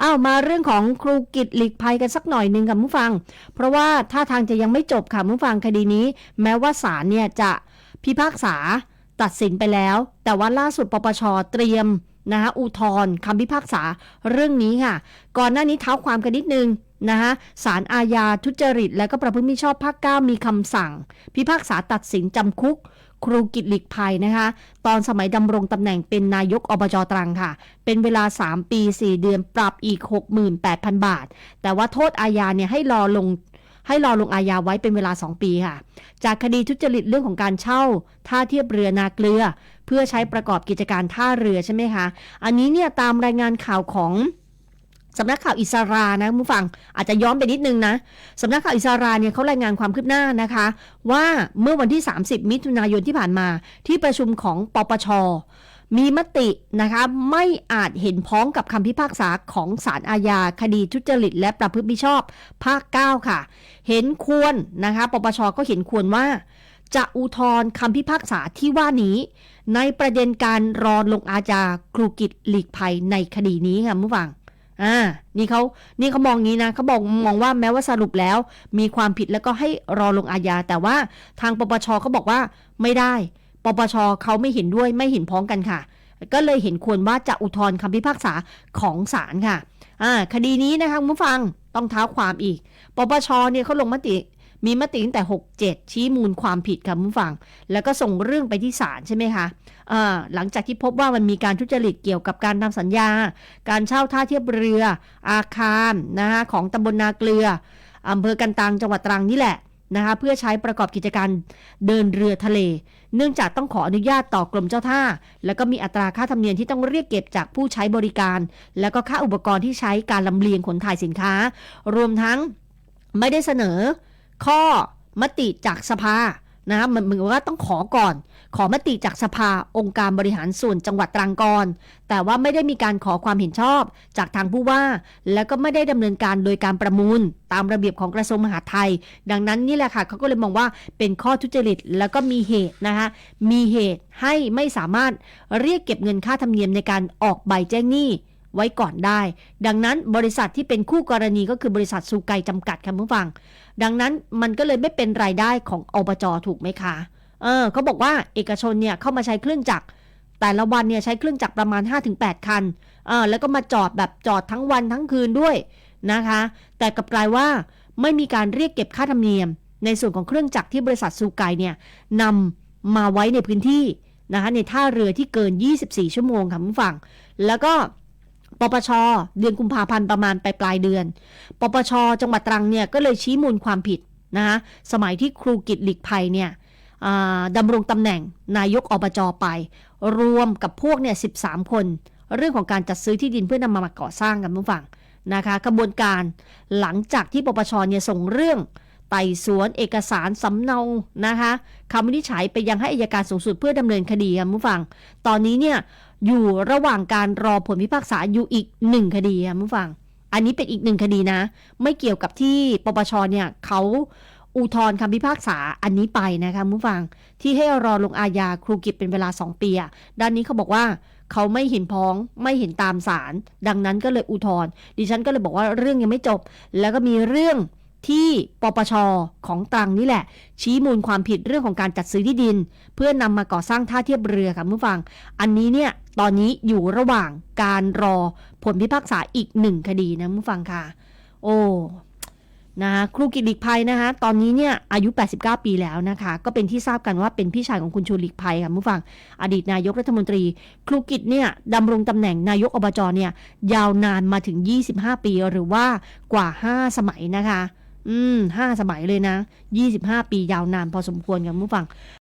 อ้าวมาเรื่องของครูกิจหลีกภัยกันสักหน่อยหนึ่งค่ะผู้ฟัง เพราะว่าท่าทางจะยังไม่จบค่ะผู้ฟังคดีนี้ แม้ว่าศาลเนี่ยจะพิพากษาตัดสินไปแล้ว แต่ว่าล่าสุดปปชเตรียมนะคะอุทธรณ์คำพิพากษาเรื่องนี้ค่ะ ก่อนหน้านี้เท้าความกันนิดนึงนะคะศาลอาญาทุจริต และก็ประพฤติมิชอบภาค 9 มีคำสั่ง พิพากษาตัดสินจำคุก ครูกิจหลีกภัยนะคะ ตอนสมัยดำรงตำแหน่งเป็นนายกอบจตรังค่ะ เป็นเวลา 3 ปี 4 เดือนปรับอีก 68,000 บาท แต่ว่าโทษอาญาเนี่ยให้รอลงให้รอลงอาญาไว้เป็นเวลา 2 ปีค่ะ จากคดีทุจริตเรื่องของการเช่า ท่าเทียบเรือนาเกลือ เพื่อใช้ประกอบกิจการท่าเรือใช่ไหมคะ อันนี้เนี่ยตามรายงานข่าวของ สำนักข่าวอิสรานะคุณผู้ฟังอาจจะย้อนไปนิดนึงนะสำนักข่าวอิสราเนี่ยเขารายงานความคืบหน้านะคะ ว่าเมื่อวันที่ 30 มิถุนายนที่ผ่านมาที่ประชุมของปปช มีมตินะคะไม่อาจเห็นพ้องกับคำพิพากษาของศาลอาญาคดีทุจริตและประพฤติมิชอบภาค 9 ค่ะ เห็นควรนะคะปปชก็เห็นควรว่าจะอุทธรณ์คำพิพากษาที่ว่านี้ ในประเด็นการรอลงอาญาครูกิจหลีกภัยในคดีนี้ค่ะผู้ฟัง อ่า นี่เขานี่เขามองงี้นะเขาบอกมองว่าแม้ว่าสรุปแล้ว มีความผิดแล้วก็ให้รอลงอาญา แต่ว่าทางปปชเขาบอกว่าไม่ได้ ปปชเขาไม่เห็นด้วยไม่เห็นพ้องกันค่ะ ก็เลยเห็นควรว่าจะอุทธรณ์คำพิพากษาของศาลค่ะ อ่า คดีนี้นะคะคุณผู้ฟังต้องเท้าความอีก ปปชเนี่ยเขาลงมติ มีมติตั้งแต่ 67 ชี้มูลความผิดค่ะคุณผู้ฟัง แล้วก็ส่งเรื่องไปที่ศาลใช่ไหมคะหลังจากที่พบว่ามันมีการทุจริตเกี่ยวกับการทำสัญญา การเช่าท่าเทียบเรือ อาคารนะคะของตำบลนาเกลืออำเภอกันตังจังหวัดตรังนี่แหละนะคะเพื่อใช้ประกอบกิจการเดินเรือทะเล เนื่องจากต้องขออนุญาตต่อกรมเจ้าท่า แล้วก็มีอัตราค่าธรรมเนียมที่ต้องเรียกเก็บจากผู้ใช้บริการ แล้วก็ค่าอุปกรณ์ที่ใช้การลำเลียงขนถ่ายสินค้า รวมทั้งไม่ได้เสนอ ข้อมติจากสภานะคะมันเหมือนว่าต้องขอก่อน ขอมติจากสภาองค์การบริหารส่วนจังหวัดตรังก่อน แต่ว่าไม่ได้มีการขอความเห็นชอบจากทางผู้ว่า แล้วก็ไม่ได้ดำเนินการโดยการประมูล ตามระเบียบของกระทรวงมหาดไทย ดังนั้นนี่แหละค่ะเขาก็เลยมองว่าเป็นข้อทุจริตแล้วก็มีเหตุนะคะมีเหตุให้ไม่สามารถเรียกเก็บเงินค่าธรรมเนียมในการออกใบแจ้งหนี้ ไว้ก่อนได้ ดังนั้นบริษัทที่เป็นคู่กรณีก็คือบริษัทซูไกจำกัดค่ะผู้ฟัง ดังนั้นมันก็เลยไม่เป็นรายได้ของอบจถูกไหมคะ เออเขาบอกว่าเอกชนเนี่ยเข้ามาใช้เครื่องจักรแต่ละวันเนี่ยใช้เครื่องจักรประมาณ 5-8 คันเออแล้วก็มาจอดแบบจอดทั้งวันทั้งคืนด้วยนะคะ แต่กับกลายว่าไม่มีการเรียกเก็บค่าธรรมเนียม ในส่วนของเครื่องจักรที่บริษัทซูไกเนี่ยนำมาไว้ในพื้นที่นะคะในท่าเรือที่เกิน 24 ชั่วโมงค่ะผู้ฟัง แล้วก็ ปปช เดือนกุมภาพันธ์ประมาณปลายปลายเดือน ปปช จังหวัดตรังเนี่ยก็เลยชี้มูลความผิดนะคะสมัยที่ครูกิจหลีกภัยเนี่ยดำรงตำแหน่งนายกอบจไป รวมกับพวกเนี่ย13คน เรื่องของการจัดซื้อที่ดินเพื่อนำมาก่อสร้างกันผู้ฟังนะคะกระบวนการหลังจากที่ปปชเนี่ยส่งเรื่อง ไต่สวนเอกสารสำเนานะคะคำวินิจฉัยไปยังให้อายการสูงสุดเพื่อดำเนินคดีค่ะผู้ฟัง ตอนนี้เนี่ยอยู่ระหว่างการรอผลพิพากษาอยู่อีกหนึ่งคดีค่ะผู้ฟัง อันนี้เป็นอีกหนึ่งคดีนะ ไม่เกี่ยวกับที่ปปชเนี่ยเขาอุทธรณ์คำพิพากษาอันนี้ไปนะคะผู้ฟัง ที่ให้รอลงอาญาครูกิจเป็นเวลา 2 ปีอะด้านนี้เขาบอกว่าเขาไม่เห็นพ้องไม่เห็นตามสารดังนั้นก็เลยอุทธรณ์ดิฉันก็เลยบอกว่าเรื่องยังไม่จบ แล้วก็มีเรื่อง ที่ปปชของตรังนี่แหละ ชี้มูลความผิดเรื่องของการจัดซื้อที่ดิน เพื่อนำมาก่อสร้างท่าเทียบเรือค่ะผู้ฟัง อันนี้เนี่ยตอนนี้อยู่ระหว่างการรอผลพิพากษาอีกหนึ่งคดีนะผู้ฟังค่ะ โอ้นะคะครูกิตลิกภัยนะคะตอนนี้เนี่ยอายุ 89 ปีแล้วนะคะก็เป็นที่ทราบกันว่าเป็นพี่ชายของคุณชูลิกภัยค่ะผู้ฟังอดีตนายกรัฐมนตรี ครูกิตเนี่ยดำรงตำแหน่งนายกอบจเนี่ยยาวนานมาถึง 25 ปีหรือว่ากว่า 5 สมัยนะคะ อืมห้าสมัยเลยนะ 25 ปียาวนานพอสมควรกันผู้ฟัง